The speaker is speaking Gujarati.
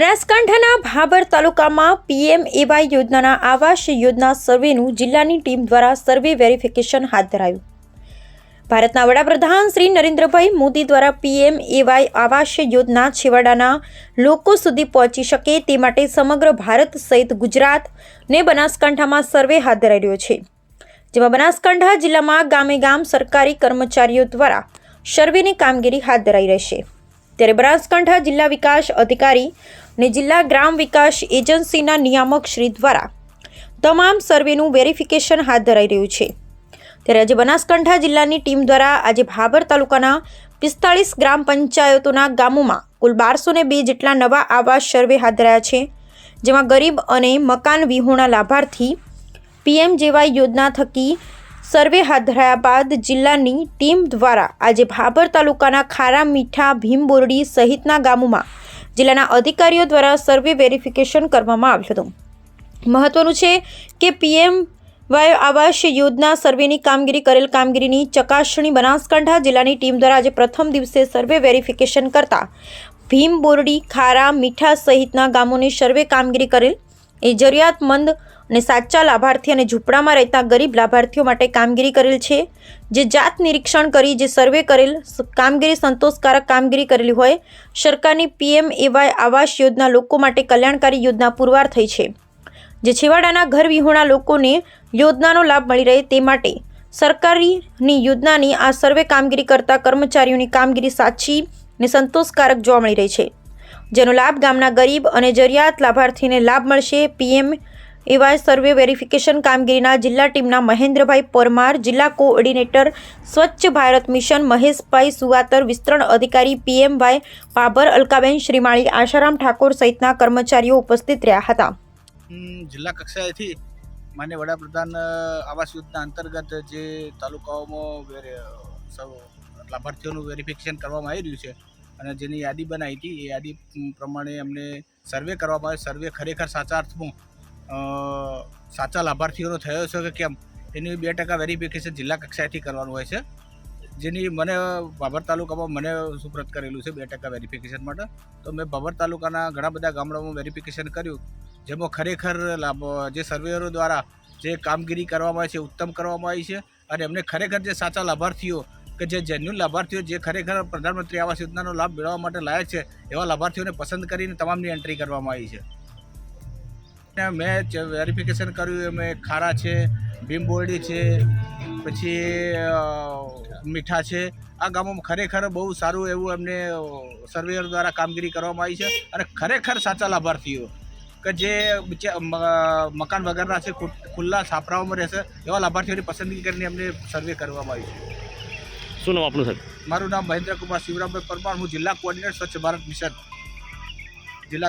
બનાસકાંઠાના ભાભર તાલુકામાં પીએમ એવાય યોજનાના આવાસ યોજના સર્વેનું જિલ્લાની ટીમ દ્વારા સર્વે વેરિફિકેશન હાથ ધરાયું. ભારતના વડાપ્રધાન શ્રી નરેન્દ્રભાઈ મોદી દ્વારા પીએમ એવાય આવાસ યોજના છેવાડાના લોકો સુધી પહોંચી શકે તે માટે સમગ્ર ભારત સહિત ગુજરાત ને બનાસકાંઠામાં સર્વે હાથ ધરાઈ રહ્યો છે. જેમાં બનાસકાંઠા જિલ્લામાં ગામે ગામ સરકારી કર્મચારીઓ દ્વારા સર્વેની કામગીરી હાથ ધરાઈ રહેશે. ત્યારે બનાસકાંઠા જિલ્લા વિકાસ અધિકારી અને જિલ્લા ગ્રામ વિકાસ એજન્સીના નિયામક શ્રી દ્વારા તમામ સર્વેનું વેરિફિકેશન હાથ ધરાઈ રહ્યું છે. ત્યારે આજે બનાસકાંઠા જિલ્લાની ટીમ દ્વારા આજે ભાભર તાલુકાના પિસ્તાળીસ ગ્રામ પંચાયતોના ગામોમાં કુલ બારસો ને બે જેટલા નવા આવાસ સર્વે હાથ ધરાયા છે, જેમાં ગરીબ અને મકાન વિહોણા લાભાર્થી પીએમ જેવાય યોજના થકી સર્વે હાથ ધરાયા બાદ જિલ્લાની ટીમ દ્વારા આજે ભાભર તાલુકાના ખારા મીઠા ભીમબોરડી સહિતના ગામોમાં જિલ્લાના અધિકારીઓ દ્વારા સર્વે વેરિફિકેશન કરવામાં આવ્યું હતું. મહત્વનું છે કે પીએમ વાય આવાસ યોજના સર્વેની કામગીરી કરેલ કામગીરીની ચકાસણી બનાસકાંઠા જિલ્લાની ટીમ દ્વારા આજે પ્રથમ દિવસે સર્વે વેરિફિકેશન કરતા ભીમ બોરડી ખારા મીઠા સહિતના ગામોની સર્વે કામગીરી કરેલ. એ જરૂરિયાતમંદ અને સાચા લાભાર્થી અને ઝૂંપડામાં રહેતા ગરીબ લાભાર્થીઓ માટે કામગીરી કરેલ છે. જે જાત નિરીક્ષણ કરી, જે સર્વે કરેલ કામગીરી સંતોષકારક કામગીરી કરેલી હોય, સરકારની પીએમ એવાય આવાસ યોજના લોકો માટે કલ્યાણકારી યોજના પુરવાર થઈ છે. જે છેવાડાના ઘર વિહોણા લોકોને યોજનાનો લાભ મળી રહે તે માટે સરકારીની યોજનાની આ સર્વે કામગીરી કરતા કર્મચારીઓની કામગીરી સાચી અને સંતોષકારક જોવા મળી રહી છે. જેનો લાભ ગામના ગરીબ અને જરૂરિયાત લાભાર્થીને લાભ મળશે, પીએમ એવા સર્વે વેરિફિકેશન કામગીરીના જિલ્લા ટીમના મહેન્દ્રભાઈ પરમાર, જિલ્લા કોઓર્ડિનેટર સ્વચ્છ ભારત મિશન, મહેશભાઈ સુવાતર, વિસ્તરણ અધિકારી પીએમભાઈ પાભર અલકાબેન, શ્રીમાળી આશારામ ઠાકોર સહિતના કર્મચારીઓ ઉપસ્થિત રહ્યા હતા. જિલ્લા કક્ષાએથી માન્ય વડાપ્રધાન આવાસ યોજના અંતર્ગત જે તાલુકાઓમાં લાભાર્થીઓનું વેરિફિકેશન કરવામાં આવી રહ્યું છે અને જેની યાદી બનાવી હતી, એ યાદી પ્રમાણે અમને સર્વે કરવામાં આવે, સર્વે ખરેખર સાચા અર્થમાં સાચા લાભાર્થીઓનો થયો છે કે કેમ, એની બે ટકા વેરિફિકેશન જિલ્લા કક્ષાએથી કરવાનું હોય છે. જેની મને બાબર તાલુકામાં મને સુપ્રત કરેલું છે બે ટકા વેરિફિકેશન માટે. તો મેં બાબર તાલુકાના ઘણા બધા ગામડાઓમાં વેરિફિકેશન કર્યું, જેમાં ખરેખર લાભ, જે સર્વેયરો દ્વારા જે કામગીરી કરવામાં આવી છે, ઉત્તમ કરવામાં આવી છે, અને એમને ખરેખર જે સાચા લાભાર્થીઓ કે જે જેન્યુન લાભાર્થીઓ, જે ખરેખર પ્રધાનમંત્રી આવાસ યોજનાનો લાભ મેળવવા માટે લાયક છે, એવા લાભાર્થીઓને પસંદ કરીને તમામની એન્ટ્રી કરવામાં આવી છે. મેં વેરિફિકેશન કર્યું એમાં ખારા છે ભીમબોરડી છે પછી મીઠા છે. આ ગામોમાં ખરેખર બહુ સારું એવું એમને સર્વેયર દ્વારા કામગીરી કરવામાં આવી છે અને ખરેખર સાચા લાભાર્થીઓ. કે જે મકાન વગરના છે ખુલ્લા છાપરાઓમાં રહેશે એવા લાભાર્થીઓની પસંદગી કરીને એમને સર્વે કરવામાં આવી છે. શું નામ આપનું સાહેબ? મારું નામ મહેન્દ્રકુમાર શિવરામભાઈ પરમાર હું જિલ્લા કોઓર્ડિનેટર સ્વચ્છ ભારત મિશન જિલ્લા